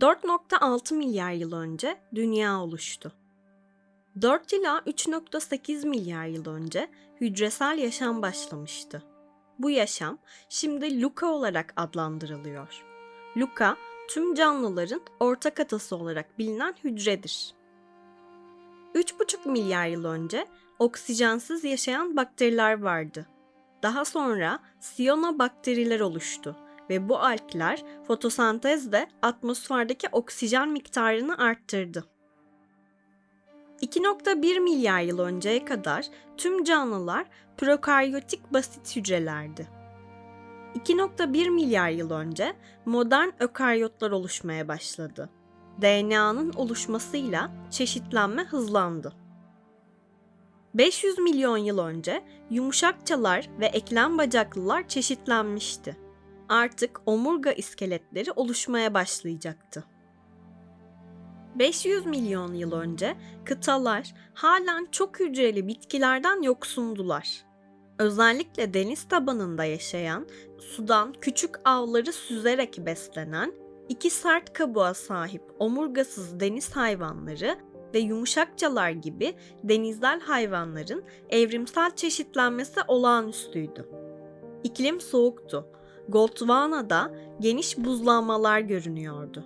4.6 milyar yıl önce dünya oluştu. 4 ila 3.8 milyar yıl önce hücresel yaşam başlamıştı. Bu yaşam şimdi Luka olarak adlandırılıyor. Luka, tüm canlıların ortak atası olarak bilinen hücredir. 3,5 milyar yıl önce oksijensiz yaşayan bakteriler vardı. Daha sonra siyanobakteriler oluştu ve bu algler fotosentezde atmosferdeki oksijen miktarını arttırdı. 2.1 milyar yıl önceye kadar tüm canlılar prokaryotik basit hücrelerdi. 2.1 milyar yıl önce modern ökaryotlar oluşmaya başladı. DNA'nın oluşmasıyla çeşitlenme hızlandı. 500 milyon yıl önce yumuşakçalar ve eklem bacaklılar çeşitlenmişti. Artık omurga iskeletleri oluşmaya başlayacaktı. 500 milyon yıl önce kıtalar halen çok hücreli bitkilerden yoksundular. Özellikle deniz tabanında yaşayan, sudan küçük avları süzerek beslenen, iki sert kabuğa sahip omurgasız deniz hayvanları ve yumuşakçalar gibi denizsel hayvanların evrimsel çeşitlenmesi olağanüstüydü. İklim soğuktu. Gondwana'da geniş buzlanmalar görünüyordu.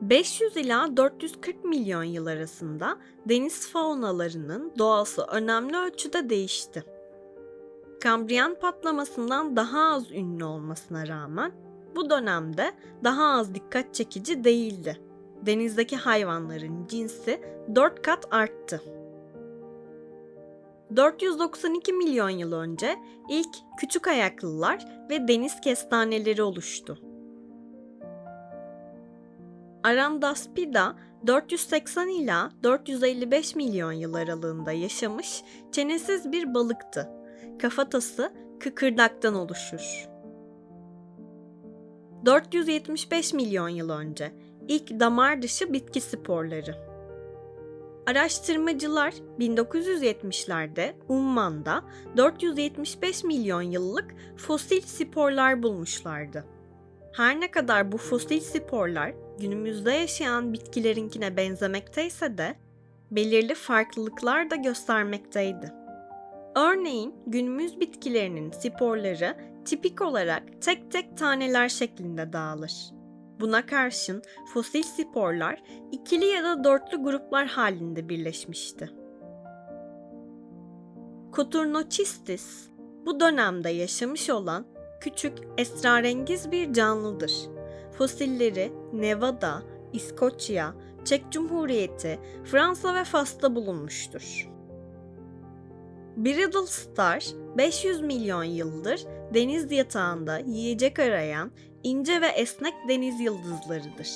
500 ila 440 milyon yıl arasında deniz faunalarının doğası önemli ölçüde değişti. Kambriyen patlamasından daha az ünlü olmasına rağmen bu dönemde daha az dikkat çekici değildi. Denizdeki hayvanların cinsi 4 kat arttı. 492 milyon yıl önce ilk küçük ayaklılar ve deniz kestaneleri oluştu. Arandaspida 480 ila 455 milyon yıl aralığında yaşamış çenesiz bir balıktı. Kafatası kıkırdaktan oluşur. 475 milyon yıl önce ilk damar dışı bitki sporları. Araştırmacılar 1970'lerde Umman'da 475 milyon yıllık fosil sporlar bulmuşlardı. Her ne kadar bu fosil sporlar günümüzde yaşayan bitkilerinkine benzemekteyse de belirli farklılıklar da göstermekteydi. Örneğin günümüz bitkilerinin sporları tipik olarak tek tek taneler şeklinde dağılır. Buna karşın fosil sporlar ikili ya da dörtlü gruplar halinde birleşmişti. Coturnocystis bu dönemde yaşamış olan küçük esrarengiz bir canlıdır. Fosilleri Nevada, İskoçya, Çek Cumhuriyeti, Fransa ve Fas'ta bulunmuştur. Brittle Star 500 milyon yıldır deniz yatağında yiyecek arayan ince ve esnek deniz yıldızlarıdır.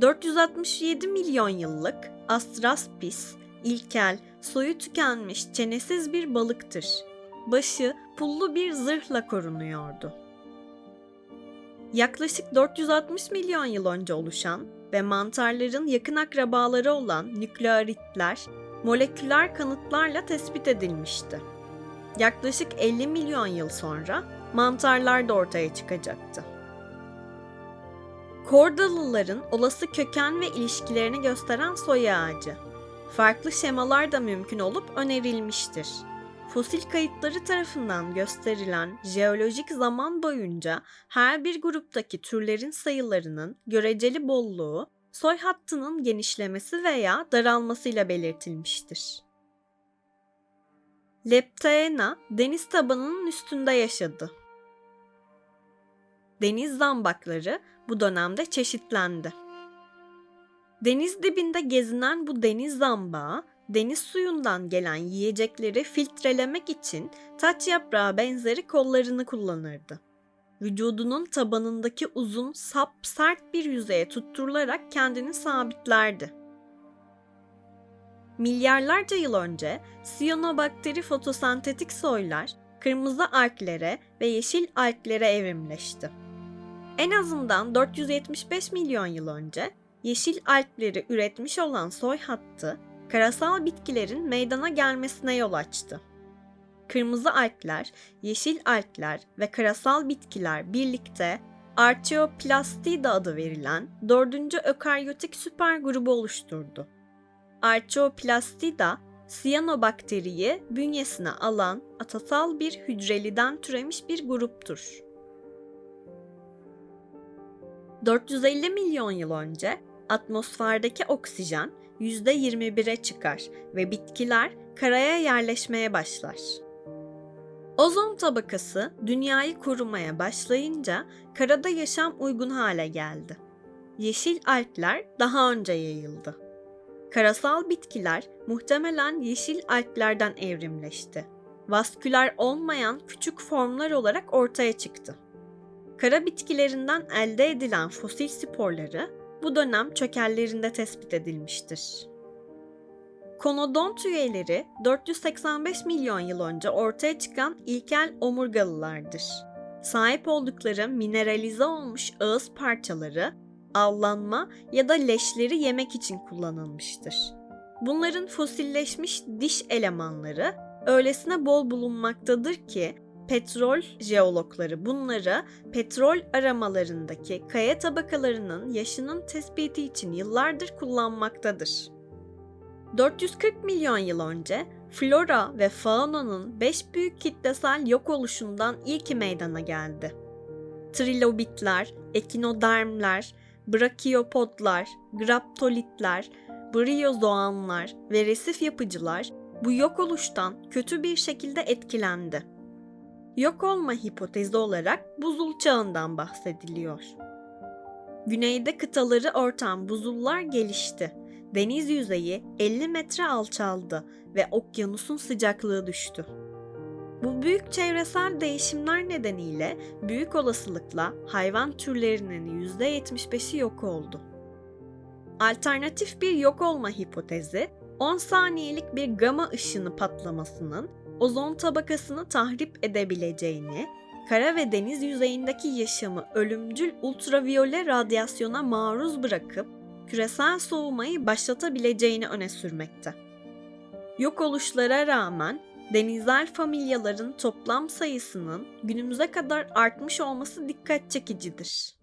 467 milyon yıllık Astraspis, ilkel, soyu tükenmiş çenesiz bir balıktır. Başı pullu bir zırhla korunuyordu. Yaklaşık 460 milyon yıl önce oluşan ve mantarların yakın akrabaları olan nüklearitler moleküler kanıtlarla tespit edilmişti. Yaklaşık 50 milyon yıl sonra mantarlar da ortaya çıkacaktı. Kordalıların olası köken ve ilişkilerini gösteren soy ağacı. Farklı şemalar da mümkün olup önerilmiştir. Fosil kayıtları tarafından gösterilen jeolojik zaman boyunca her bir gruptaki türlerin sayılarının göreceli bolluğu soy hattının genişlemesi veya daralmasıyla belirtilmiştir. Leptaena deniz tabanının üstünde yaşadı. Deniz zambakları bu dönemde çeşitlendi. Deniz dibinde gezinen bu deniz zambağı deniz suyundan gelen yiyecekleri filtrelemek için taç yaprağı benzeri kollarını kullanırdı. Vücudunun tabanındaki uzun, sap, sert bir yüzeye tutturularak kendini sabitlerdi. Milyarlarca yıl önce siyanobakteri fotosentetik soylar kırmızı alglere ve yeşil alglere evrimleşti. En azından 475 milyon yıl önce yeşil algleri üretmiş olan soy hattı karasal bitkilerin meydana gelmesine yol açtı. Kırmızı algler, yeşil algler ve karasal bitkiler birlikte Archaeoplastida adı verilen dördüncü ökaryotik süper grubu oluşturdu. Archaeoplastida, siyanobakteriyi bünyesine alan atasal bir hücreliden türemiş bir gruptur. 450 milyon yıl önce atmosferdeki oksijen %21'e çıkar ve bitkiler karaya yerleşmeye başlar. Ozon tabakası dünyayı korumaya başlayınca karada yaşam uygun hale geldi. Yeşil algler daha önce yayıldı. Karasal bitkiler muhtemelen yeşil alglerden evrimleşti. Vasküler olmayan küçük formlar olarak ortaya çıktı. Kara bitkilerinden elde edilen fosil sporları bu dönem çökellerinde tespit edilmiştir. Konodont üyeleri 485 milyon yıl önce ortaya çıkan ilkel omurgalılardır. Sahip oldukları mineralize olmuş ağız parçaları avlanma ya da leşleri yemek için kullanılmıştır. Bunların fosilleşmiş diş elemanları öylesine bol bulunmaktadır ki petrol jeologları bunları petrol aramalarındaki kaya tabakalarının yaşının tespiti için yıllardır kullanmaktadır. 440 milyon yıl önce flora ve faunanın 5 büyük kitlesel yok oluşundan ilki meydana geldi. Trilobitler, ekinodermler, brakiopodlar, graptolitler, briozoanlar ve resif yapıcılar bu yok oluştan kötü bir şekilde etkilendi. Yok olma hipotezi olarak buzul çağından bahsediliyor. Güneyde kıtaları örten buzullar gelişti. Deniz yüzeyi 50 metre alçaldı ve okyanusun sıcaklığı düştü. Bu büyük çevresel değişimler nedeniyle büyük olasılıkla hayvan türlerinin %75'i yok oldu. Alternatif bir yok olma hipotezi, 10 saniyelik bir gama ışını patlamasının ozon tabakasını tahrip edebileceğini, kara ve deniz yüzeyindeki yaşamı ölümcül ultraviyole radyasyona maruz bırakıp küresel soğumayı başlatabileceğini öne sürmekte. Yok oluşlara rağmen denizel familyaların toplam sayısının günümüze kadar artmış olması dikkat çekicidir.